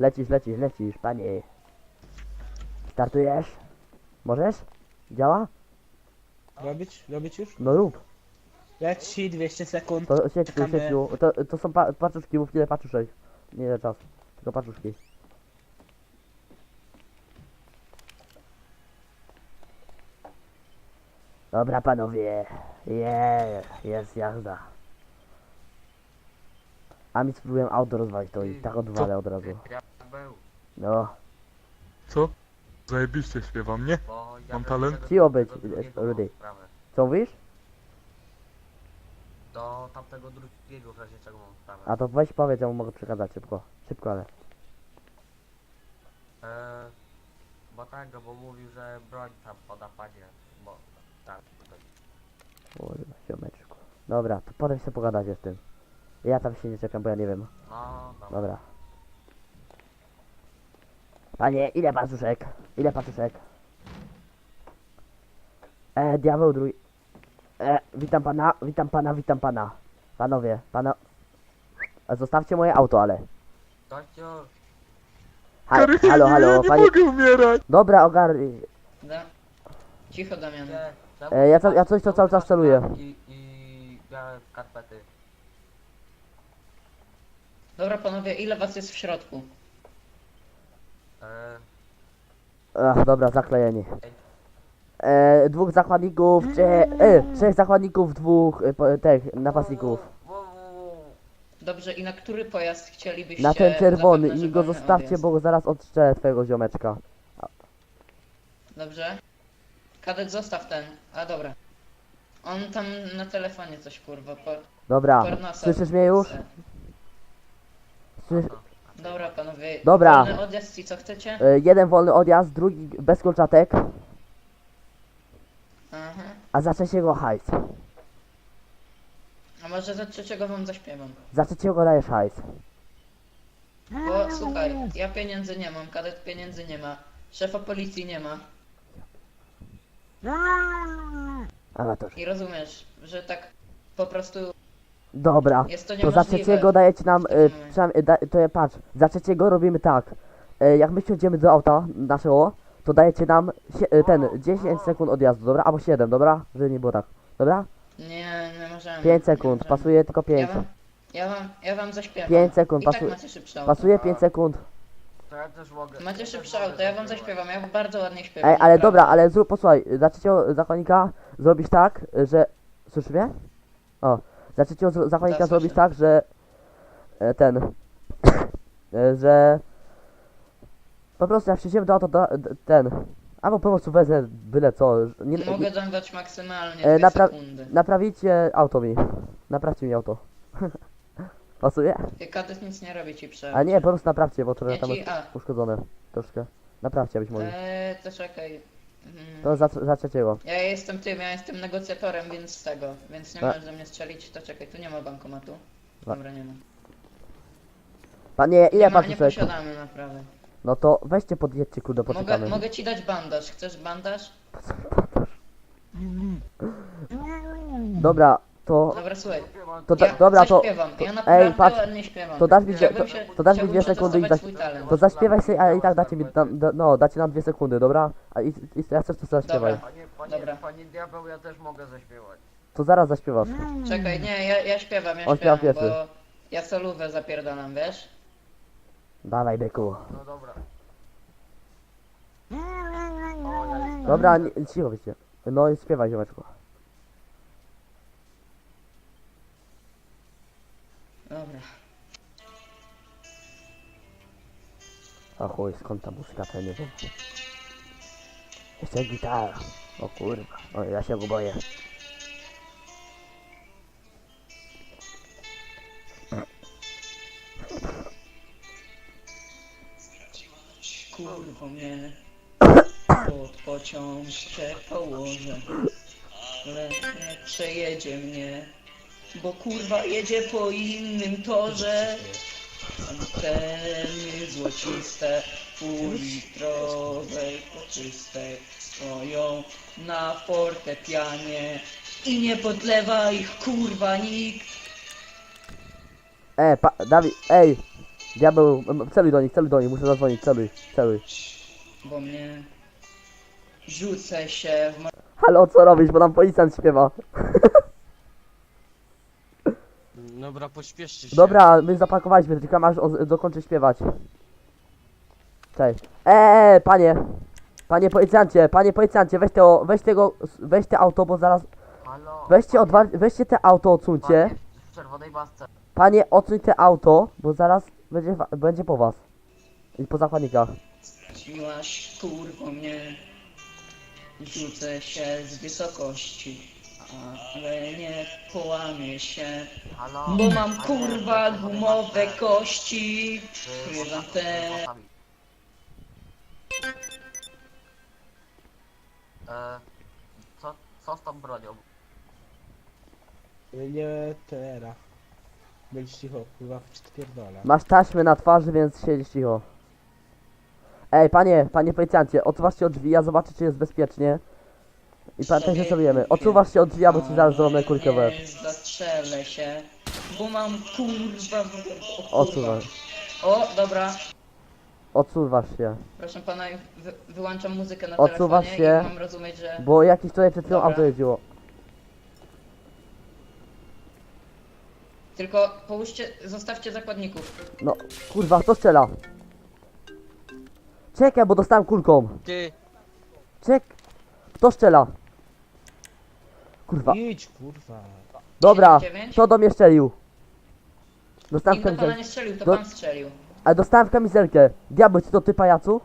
Lecisz, lecisz, lecisz, panie. Startujesz? Możesz? Działa? Robić? Robić już? No rób. Leci 200 sekund. To Czekamy. sieć tu. To, to są pa paczuszki, mów ile paczuszek. Nie ile czas. Tylko paczuszki. Dobra panowie. Je, jest jazda. A mi spróbuję auto rozwalić to i tak odwalę od razu. Diabeł, No. Co? Zajebiście śpiewam, nie? bo ja Mam bym talent? tego Cicho być, drugiego Rudy. sprawę. Co mówisz? Do tamtego drugiego w razie czego mam sprawę. A to weź powiedz, ja mu mogę przekazać szybko. Szybko, ale. E, bo tego, bo mówił, że broń tam poda padzie, bo tak. Kurwa, siomeczku. Dobra, to potem się pogadacie z tym. Ja tam się nie czekam, bo ja nie wiem. No, dobra. Dobra. Panie, ile paczuszek? Ile paczuszek? E, diabeł drugi. E, witam pana, witam pana, witam pana. Panowie, pana... Zostawcie moje auto, ale. Tościu, Ha, Karynie, halo, ja halo, nie panie... mogę umierać! Dobra, ogarnij. Da. Cicho Damian. gdzie? E, ja co- ja coś, co cały czas celuję. I, i białe skarpety. Dobra panowie, ile was jest w środku? E, Ach, dobra, zaklejeni. E, dwóch zakładników, czy... E, trzech zakładników, dwóch, e, po, tych, napastników. Dobrze, i na który pojazd chcielibyście Na ten czerwony zapewne, i że go zostawcie, odjazd? bo zaraz odstrzelę twojego ziomeczka. Dobrze? Kadet zostaw ten. A dobra. On tam na telefonie coś kurwa. Po... Dobra, słyszysz mnie już? Słysz... Dobra panowie. Dobra. Wolny odjazd i co chcecie? E, jeden wolny odjazd, drugi bez kolczatek, Aha. a za trzeciego hajs. A może za trzeciego wam zaśpiewam? Za trzeciego dajesz hajs. Bo słuchaj, ja pieniędzy nie mam, kadet pieniędzy nie ma, szefa policji nie ma. Amator. I rozumiesz, że tak po prostu Dobra, jest to to za niemożliwe. trzeciego dajecie nam, e, przynajmniej, e, da, to ja patrz, za trzeciego robimy tak. E, jak my siądziemy do auta naszego, to dajecie nam sie, e, ten 10 sekund odjazdu, dobra? Albo 7, dobra? Żeby nie było tak. Dobra? Nie, nie możemy. 5 nie sekund, możemy. pasuje tylko Ja 5. wam, ja wam, ja wam zaśpiewam. 5 sekund, I tak pasuje, macie szybsze auto. pasuje 5 sekund. To ja też mogę. Macie ja szybsze auto, ja wam zaśpiewam, ja bardzo ładnie śpiewam. Ej, ale naprawdę. dobra, ale zrób, posłuchaj, za trzeciego zakładnika zrobisz tak, że... Słyszysz mnie? O, za trzeciego zro- zakładnika Tak, że... e, Ten... e, że... Po prostu jak przyjdziemy do auto, da, d- ten... Albo po prostu wezmę byle co, nie, Mogę nie, dam dać maksymalnie E, dwie napra- sekundy. Naprawicie auto mi. Naprawcie mi auto. Pasuje? Kadet nic nie robi ci prze. A nie, po prostu naprawcie, bo trochę Ja tam ci, jest a, uszkodzone. Troszkę. Naprawcie być może. eee, to czekaj. Mhm. To za, za trzeciego. Ja jestem tym, ja jestem negocjatorem, więc z tego, więc nie A- możesz ze mnie strzelić, to czekaj, tu nie ma bankomatu. A- Dobra, nie ma. Panie, ile nie, ma, pan nie posiadamy naprawdę. No to weźcie podjedźcie kurde, Mogę, poczekamy. mogę ci dać bandaż, chcesz bandaż? Dobra, to... Dobra, słuchaj. To da, ja dobra, to... zaśpiewam, to- ja naprawdę ej, patrz, ładnie śpiewam. to dasz mi dwie- Chciałbym to- się- to dasz mi chciałbym dwie sekundy i przetestować daś- swój talent. To zaśpiewaj sobie, ale i tak dacie mi... Da, da, no, dacie nam dwie sekundy, dobra? A i, i ja chcesz to zaśpiewaj. Dobra. Panie, panie, Dobra. panie diabeł, ja też mogę zaśpiewać. To zaraz zaśpiewasz. Czekaj, nie, ja, ja śpiewam, ja On śpiewa śpiewam, pierwszy. bo ja solówę zapierdalam, wiesz? Dawaj, byku. No dobra. O, ja jestem. Dobra, nie, cicho. No i śpiewaj, ziomeczku. Dobra. A chuj, skąd ta muzyka, to ja nie wiem. Jeszcze gitara. O kurwa. O, ja się go boję. Kurwo mnie pod pociąg się położę Ale nie przejedzie mnie Bo kurwa jedzie po innym torze Anteny złociste Półlitrowej poczystej Stoją na fortepianie I nie podlewa ich kurwa nikt E, pa, Dawid, ej! Diabeł, em, celuj do nich, celuj do nich, muszę zadzwonić, celuj, celuj. Bo mnie... Rzucę się w Halo, co robisz, bo nam policjant śpiewa. Dobra, pośpieszcie się. Dobra, my zapakowaliśmy, tylko aż on dokończy śpiewać. Cześć. Eee, panie. Panie policjancie, panie policjancie, weź tego, weź tego, weź te auto, bo zaraz, Halo? weźcie odwal, weźcie te auto, odsuńcie. Panie w czerwonej masce. Panie, odsuń te auto, bo zaraz będzie, wa- będzie po was. I po zakładnikach. Miłaś kurwo mnie Rzucę się z wysokości Ale nie połamię się Halo? Bo mam Panie, kurwa gumowe kości Czy można- te włosami? E, co, co z tą bronią? Nie teraz. Bądź cicho, kurwa, w pierdolę. Masz taśmy na twarzy, więc siedzisz cicho. Ej, panie, panie policjancie, od drzwi, ja zobaczę, czy jest bezpiecznie. I pamiętaj, że celujemy. Odsuwasz się od drzwi, bo ci zaraz zrobię kulkę w łeb. Nie zastrzelę się Bo mam kurwa w- o, kurwa. Odsuwaj. O, dobra Odsuwasz się. Proszę pana, wy, wyłączam muzykę na Odsuwasz telefonie się. i mam rozumieć, że... Bo jakiś tutaj przed chwilą Dobra. auto jeździło. Tylko połóżcie, zostawcie zakładników. No, kurwa, kto strzela? Czekaj, bo dostałem kulką. Ty, Czek. Kto strzela? Kurwa. Idź, kurwa. Dobra, 9? kto do mnie strzelił? Dostałem w Nikt do pana kamizelkę. nie strzelił, to Do- pan strzelił. Ale dostałem w kamizelkę. Diabeł, czy to ty pajacu?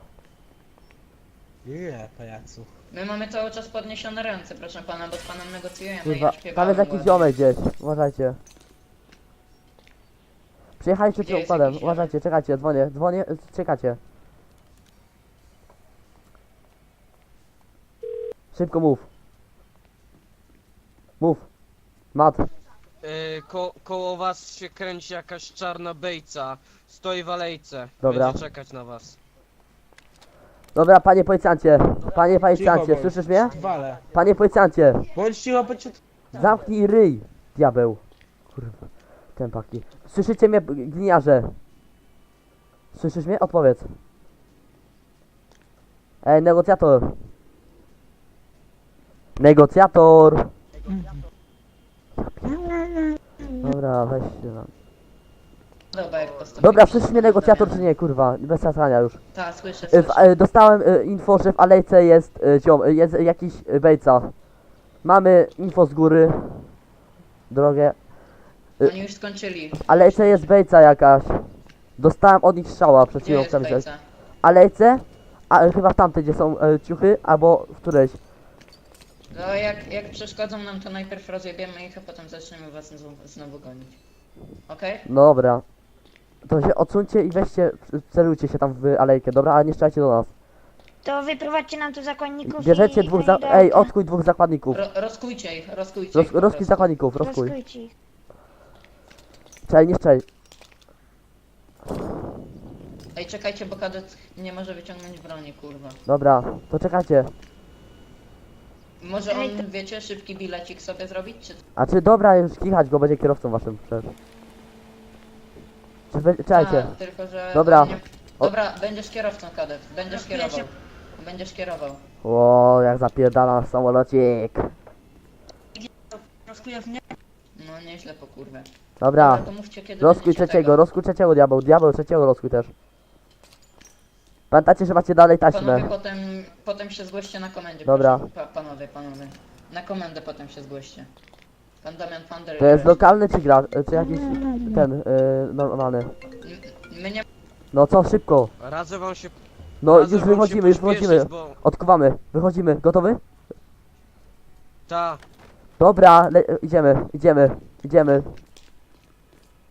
Nie, pajacu. My mamy cały czas podniesione ręce, proszę pana, bo z panem negocjujemy Kurwa, tam śpiewałem jest jakiś ładnie. ziomek gdzieś. Uważajcie. Przyjechaliście Gdzie przed jest układem. jakiś ziomek? Uważajcie, czekajcie, dzwonię, dzwonię, czekacie. Szybko mów. Mów. Mat. y, ko koło was się kręci jakaś czarna bejca. Stoi w alejce. Dobra. Będzie czekać na was. Dobra, panie policjancie. Panie policjancie, bądź. słyszysz mnie? Wale. Panie policjancie. Bądź cicho, bądź cicho. Zamknij ryj, diabeł. Kurwa. Słyszycie mnie, gliniarze? Słyszysz mnie? Odpowiedz. Ej, negocjator. Negocjator. Dobra, weź się tam. Dobra, jak. Dobra, słyszysz mnie negocjator czy nie, kurwa? Bez zasrania już. Tak, słyszę, E, słyszę. W, e, dostałem e, info, że w alejce jest e, ziom, e, jest jakiś e, bejca. Mamy info z góry. Drogę. Oni już skończyli. W alejce jest bejca jakaś. Dostałem od nich strzała przed Gdzie chwilą bejca? Alejce? A chyba w tamtej, gdzie są e, ciuchy, albo w którejś. No jak, jak przeszkodzą nam, to najpierw rozjebiemy ich, a potem zaczniemy was znowu, znowu gonić. Okej? Dobra. To się odsuńcie i weźcie, celujcie się tam w alejkę, dobra? Ale nie strzelajcie do nas. To wyprowadźcie nam tu zakładników Bierzecie i... dwóch za... Ej, odkuj dwóch zakładników. Ro, rozkujcie ich, rozkujcie Roz, ich. po rozkuj prostu. zakładników, rozkuj. Rozkujcie ich. Czekaj, nie strzelaj. Ej, czekajcie, bo kadet nie może wyciągnąć broni, kurwa. Dobra, to czekajcie. Może Ej, on, wiecie, szybki bilecik sobie zrobić, czy... A czy dobra, już kichać go, będzie kierowcą waszym przed. Czy wy... Czekajcie. A, tylko, że... Dobra. Nie... Dobra, będziesz kierowcą, kadet. Będziesz kierował. Będziesz kierował. O, jak zapierdala samolocik. No, nieźle po kurwę. Dobra, to mówcie, kiedy rozkuj będziecie trzeciego, tego. rozkuj trzeciego diabeł, diabeł trzeciego rozkuj też. Pamiętajcie, że macie dalej Panowie, taśmę. potem, potem się zgłoście na komendzie. Dobra. proszę. Pa, panowie, panowie. Na komendę potem się zgłoście. Pan Damian Fander. To jest lokalny czy gra, czy jakiś ten, yy, normalny. My nie... No co, szybko. Radzę wam się. No już wam się wychodzimy, już pośpieszyć, wychodzimy. Bo... Odkuwamy, wychodzimy. Gotowy? Ta. Dobra, le- idziemy, idziemy, idziemy.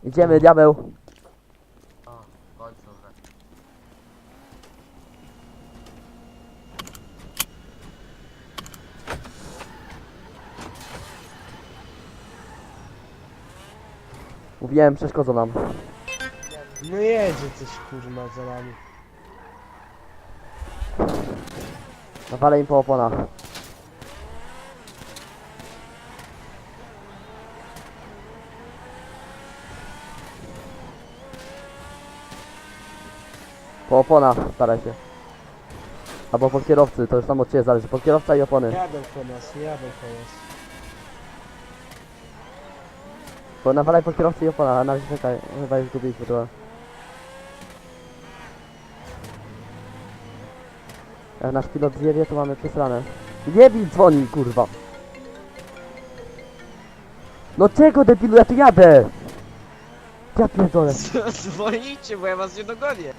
Idziemy, diabeł. O, w końcu, że... Mówiłem, przeszkodzą nam. No jedzie coś, kurwa, za nami. Nawalę im po oponach. Po opona staraj się. Albo po kierowcy, to już tam od ciebie zależy. Po kierowca i opony. Jadą po nas, jadą po nas. Bo nawalaj po kierowcy i opona, a na razie czekaj, chyba już zgubiliśmy trochę. Jak nasz pilot zjedzie, to mamy przesrane. Debil dzwoni, kurwa. No czego debilu, ja tu jadę! Ja pierdolę. Zwolnijcie, bo ja was nie dogonię.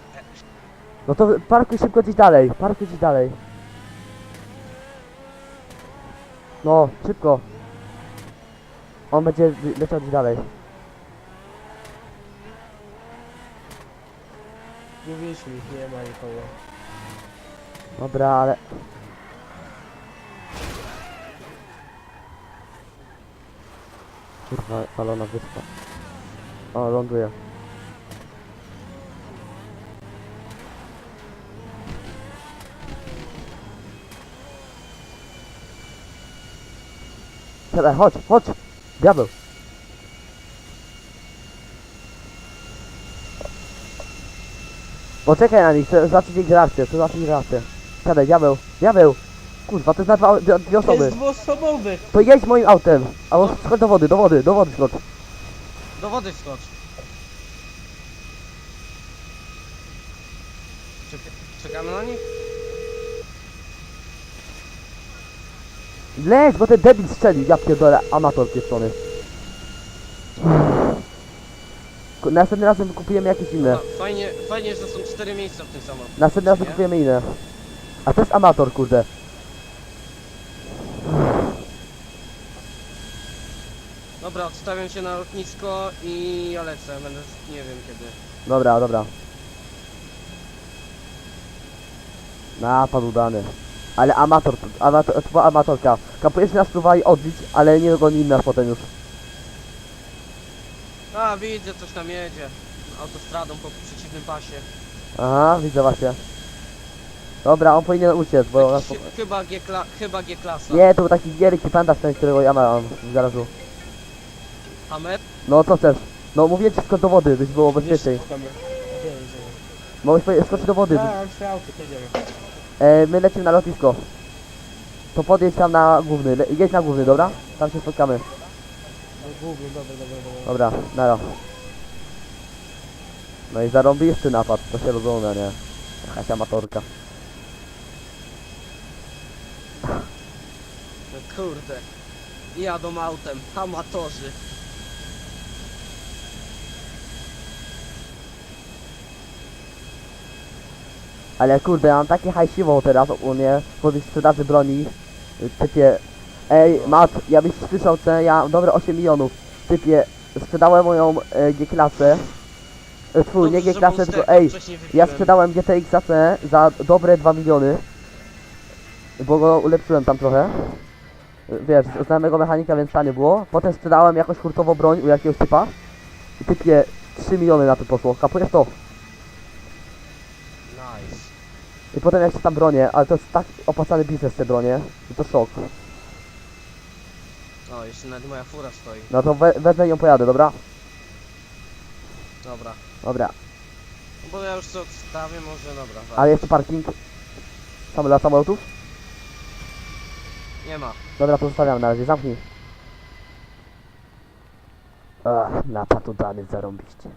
No to parkuj szybko gdzieś dalej, parkuj gdzieś dalej. No, szybko. On będzie leciał gdzieś dalej. Mówiliśmy, nie ma nikogo. Dobra, ale... Kurwa, palona wyspa. O, ląduje. Siadaj, chodź, chodź! Diabeł! Poczekaj na nich, chcę zobaczyć ich reakcję, chcę zobaczyć ich reakcję. Siadaj, diabeł, diabeł! Kurwa, to jest na dwa, dwie, dwie To osoby. jest dwuosobowy! To jedź moim autem. Albo skocz do wody, do wody, do wody skocz. Do wody skocz. Czek czekamy na nich? Leć, bo ten debil strzelił, ja pierdolę, amator pieszczony. Następnym razem kupujemy jakieś inne. No, fajnie, fajnie, że są cztery miejsca w tym samochodzie. Następnym razem nie? kupujemy inne. A to jest amator, kurde. Dobra, odstawiam się na lotnisko i ja lecę, będę nie wiem kiedy. Dobra, dobra. Napad udany. Ale amator, amator, to była amatorka. Kapujesz nas próbowali odbić, ale nie dogoni nas potem już. A, widzę, coś tam jedzie. Autostradą po przeciwnym pasie. Aha, widzę właśnie. Dobra, on powinien uciec, bo... nas Jakiś, chyba G, kla, chyba G klasa. Nie, to był taki wielki panda ten, którego ja mam w garażu. Hammer? No co chcesz? No mówię ci skocz do wody, byś było bezpieczniej. Wiem, że- Mogłeś powiedzieć skoczyć do wody. A, mam swoje auto, jedziemy. E, my lecimy na lotnisko. To podjedź tam na główny, le, jedź na główny, dobra? Tam się spotkamy. No główny, dobra, dobra, dobra. Dobra, nara. No i zarąbisty napad, to się rozumie, nie? Jakaś amatorka. No kurde. Jadą autem, amatorzy. Ale kurde, ja mam takie hajsiwo teraz ogólnie po tej sprzedaży broni. Typie, ej Mat, ja byś słyszał cenę, ja mam dobre 8 milionów. Typie, sprzedałem moją e, G-klasę. E, Twój, nie Dobrze, że G-klasę, tylko ej, ja sprzedałem GTX za cenę za dobre 2 miliony. Bo go ulepszyłem tam trochę. Wiesz, znajomego mechanika, więc tanie było. Potem sprzedałem jakoś hurtowo broń u jakiegoś typa. I typie 3 miliony na to poszło. Kapujesz to? I potem jak się tam bronię, ale to jest tak opłacany biznes te bronie, że to szok. O, jeszcze nawet moja fura stoi. No to we, wezmę ją pojadę, dobra? Dobra. Dobra. No bo ja już co odstawię, może dobra. wa- Ale jeszcze parking. Sam dla samolotów? Nie ma. Dobra, to zostawiam na razie, zamknij. Ach, napad udany, zarąbiście.